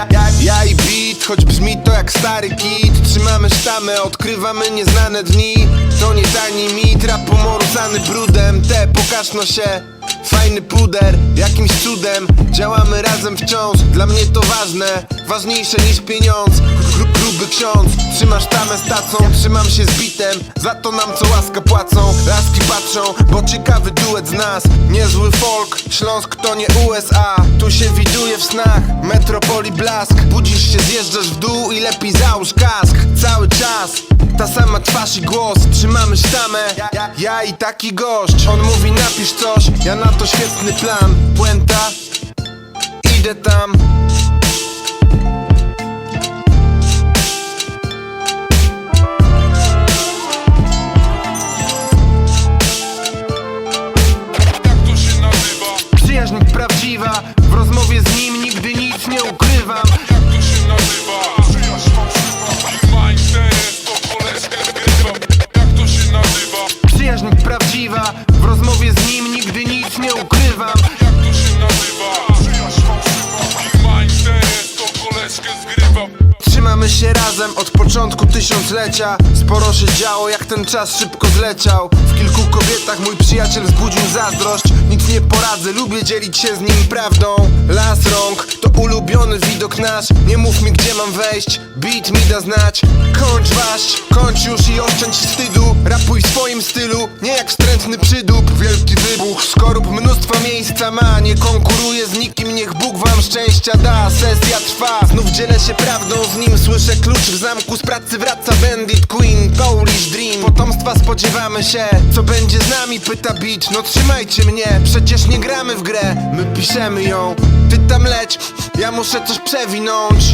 Ja, ja, ja i beat, choć brzmi to jak stary kit. Trzymamy sztamę, odkrywamy nieznane dni. To nie tani mit, rap pomorzany brudem. Te pokażno się. Fajny puder, jakimś cudem. Działamy razem wciąż, dla mnie to ważne. Ważniejsze niż pieniądz. Gru, Gruby ksiądz, trzymasz tamę z tacą Trzymam się z bitem, za to nam co łaska płacą. Laski patrzą, bo ciekawy duet z nas. Niezły folk, Śląsk to nie USA Tu się widuje w snach, metropolii blask. Budzisz się, zjeżdżasz w dół i lepiej załóż kask. Cały czas, ta sama twarz i głos. Trzymamy sztamę, ja, i taki gość. On mówi napisz coś, ja na to świetny plan. Puenta, idę tam początku tysiąclecia Sporo się działo, jak ten czas szybko zleciał. W kilku kobietach mój przyjaciel wzbudził zazdrość. Nic nie poradzę, lubię dzielić się z nim prawdą. Las rąk, to ulubiony widok nasz. Nie mów mi gdzie mam wejść, beat mi da znać. Kończ waść, kończ już i oszczędź wstydu. Rapuj w swoim stylu, nie jak wstrętny przydób szczęścia da Sesja trwa, znów dzielę się prawdą z nim. Słyszę klucz w zamku, z pracy wraca Bandit Queen Polish Dream, potomstwa spodziewamy się Co będzie z nami, pyta beat No trzymajcie mnie, przecież nie gramy w grę. My piszemy ją, ty tam leć Ja muszę coś przewinąć